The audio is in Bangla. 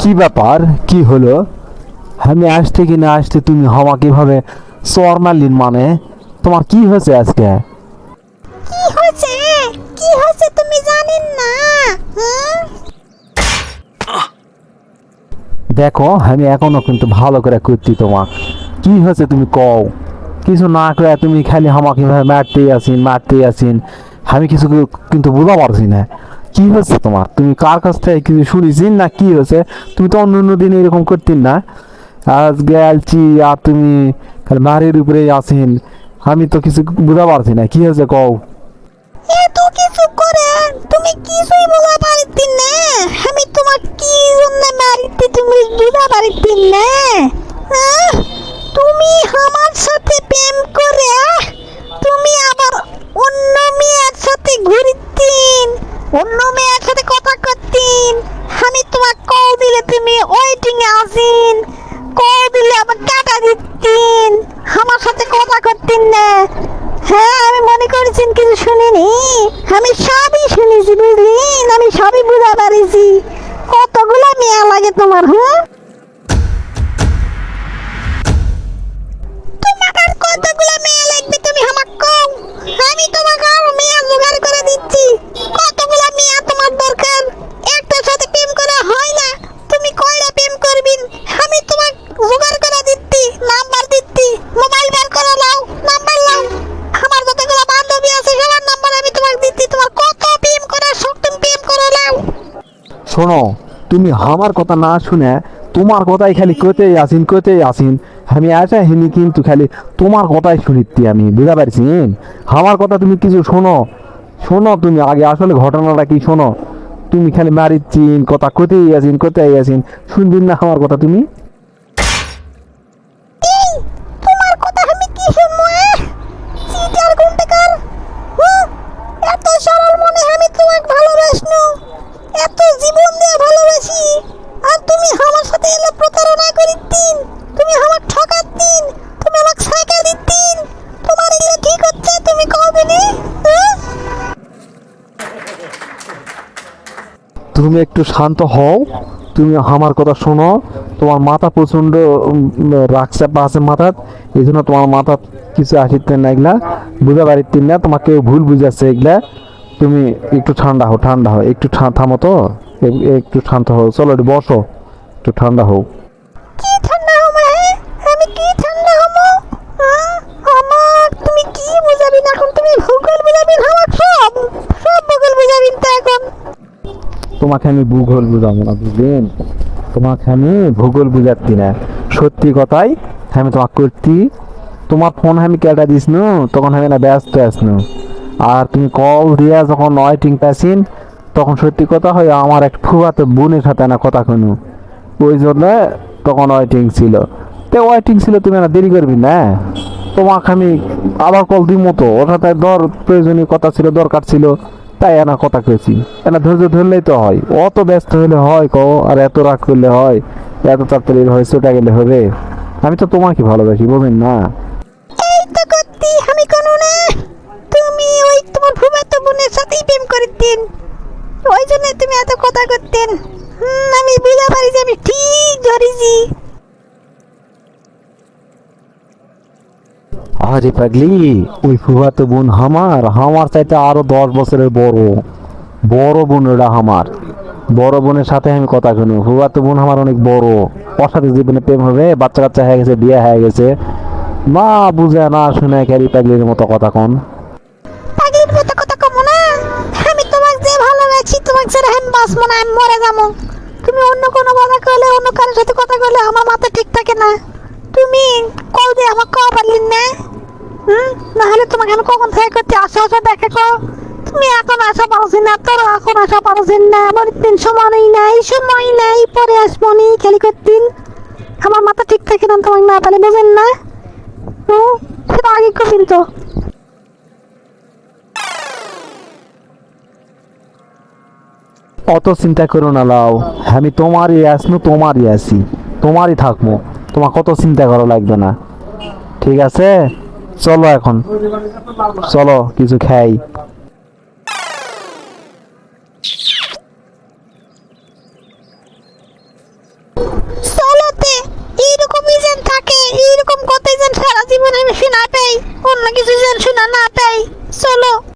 কি ব্যাপার? কি হলো? আমি আসতে কি না আসতে তুমি হওয়া কীভাবে? চর মারলিন মানে? তোমার কি হয়েছে আজকে? কি হয়েছে? কি হয়েছে তুমি জানেন না? দেখো আমি এখনও কিন্তু ভালো করে করছি তোমার কি হয়েছে তুমি কও? কিছু না করে তুমি খালি আমাকে কীভাবে মারতেই আসিন মারতেই আসিন আমি কিছু কিন্তু বুঝা পারছি না। কি হয়েছে তোমার? তুমি কার কাছ থেকে কিছু শুনেছি না কি হয়েছে? তুমি তো অন্য অন্য দিন এরকম করতেন না। আজ গেলছি আর তুমি মারির উপরে আসিন আমি তো কিছু বুঝা পারছি না, কি হয়েছে কও? এত কিছু করে? তুমি কিছুই বলা পারিতি না। আমি তোমার কি জন্য মারিতে তুমি বুঝা পারিতি না? তুমি আমার সাথে প্রেম করে, তুমি আবার অন্য মেয়ের সাথে ঘুরিতেন অন্য মেয়ের সাথে কথা করতেন আমি তোমার কল দিলে তুমি ওয়েটিং এ আসিন। কল দিলে আবার টাকা দিতেন আমার সাথে কথা করতেন না। হ্যাঁ আমি মনে করেছেন কিছু শুনিনি। আমি সবই শুনেছি, বুঝলেন? আমি সবই বুঝা পারিছি কতগুলো মেয়া লাগে তোমার হ্যাঁ শোনো, তুমি আমার কথা না শুনে তোমার কথাই খালি কইতেই আসিন কইতেই আসিন। আমি আসা হিনি কিন্তু খালি তোমার কথাই শুনিতি আমি, বুঝা পারছি? আমার কথা তুমি কিছু শোনো। শোনো তুমি আগে আসলে ঘটনাটা কি শোনো? তুমি খালি মারিচ্ছিন, কথা কোথায় আসিন কোথায় আসিন। শুনবিন না আমার কথা তুমি এই তোমার কথা আমি কি শুনব এ? চিটার গুন্ডাকার হুঁ? এত সরল মনে আমি তোমাকে ভালোবাসনু এত জীবন দিয়ে ভালোবাসি আর তুমি আমার সাথে এলে প্রতারণা করিতিন তুমি আমার ঠকাতিন তুমি আমাকে সাইকেল দিতিন তোমার এগুলো ঠিক হচ্ছে তুমি কবে নি হ্যাঁ? তুমি একটু শান্ত হও। তুমি আমার কথা শোনো। তোমার মাথা প্রচণ্ড রাগচাপা আছে মাথা এই জন্য তোমার মাথা কিছু আসিতে না এগুলা। বুঝা পারিতেন না তোমাকে ভুল বুঝাচ্ছে এগুলা। তুমি একটু ঠান্ডা হও ঠান্ডা হও। একটু থামো তো। একটু শান্ত হও। চলো একটু বসো। একটু ঠান্ডা হও কি ঠান্ডা হব হ্যাঁ আমি কি ঠান্ডা হব হ্যাঁ? আমার তুমি কি বুঝাবি না এখন তুমি ভূগোল বুঝাবি না আমার সব সব ভূগোল বুঝাবি তো এখন তোমাকে আমি ভূগোল বুঝাবো না, বুঝলেন? তোমাকে আমি ভূগোল বুঝাচ্ছি না। সত্যি কথাই, আমি তোমাকে করতি তোমার ফোন আমি কেটে দিস নু, তখন আমি না ব্যস্ত আসনু আর তুমি কল দিয়া যখন ওয়েটিং পাইছিন, তখন সত্যি কথা হয়, আমার এক ফুয়াতে বোনের সাথে না কথা শুনু ওই জন্য তখন ওয়েটিং ছিল। তো ওয়েটিং ছিল, তুমি না দেরি করবি না। তোমাকে আমি আবার কল দিই মতো ওর সাথে দর, প্রয়োজনীয় কথা ছিল, দরকার ছিল। তাই এনা কথা কয়েছি এনা ধৈর্য ধরলেই তো হয়। অত ব্যস্ত হলে হয় কো আর এত রাগ করলে হয়, এত তাড়াতাড়ি হয় চটা গেলে হবে। আমি তো তোমাকে ভালোবাসি, বোঝেন না? আমি কোনো না। তুমি ওই সাথেই প্রেম করতেন। ওই জন্য তুমি এত কথা করতেন আমি বুঝা পারি যে আমি ঠিক ধরেছি। আরে পাগলি, ওই ফুফাতো বোন আমার আমার চাইতে আরও দশ বছরের বড়। বড় বোন ওটা আমার। বড় বোনের সাথে আমি কথা শুনি ফুফাতো বোন আমার অনেক বড়। ওর সাথে জীবনে প্রেম হবে বাচ্চা কাচ্চা হয়ে গেছে, বিয়ে হয়ে গেছে। না বুঝে না শুনে ক্যারি পাগলির মতো কথা কন। পাগলির মতো কথা কমো না। আমি তোমাকে যে ভালোবাসি, তোমাকে ছেড়ে আমি বাঁচবো আমি মরে যাব। তুমি অন্য কোনো কথা কইলে, অন্য কারোর সাথে কথা বললে আমার মাথা ঠিক থাকে না তুমি কল দিয়ে আমার কওয়া পারলি না হুম? নাহলে তোমাকে আমি কখন থেকে করতে দেখে তুমি এখন আসা পারছি না, তোর এখন আসা পারছেন না। আমার দিন সময় নাই সময় নাই, পরে আসব নি, খেলি করতিন। আমার মাথা ঠিক থাকে না না বোঝেন না। হুম সেটা আগে তো। অত চিন্তা করো না লাও। আমি তোমারই আসনু তোমারই আসি তোমারই থাকব। তোমার কত চিন্তা করা লাগবে না। ঠিক আছে? চলো এখন। চলো, কিছু খাই। জীবনে আমি শোনা পাই, অন্য কিছু যেন শোনা না পাই। চলো।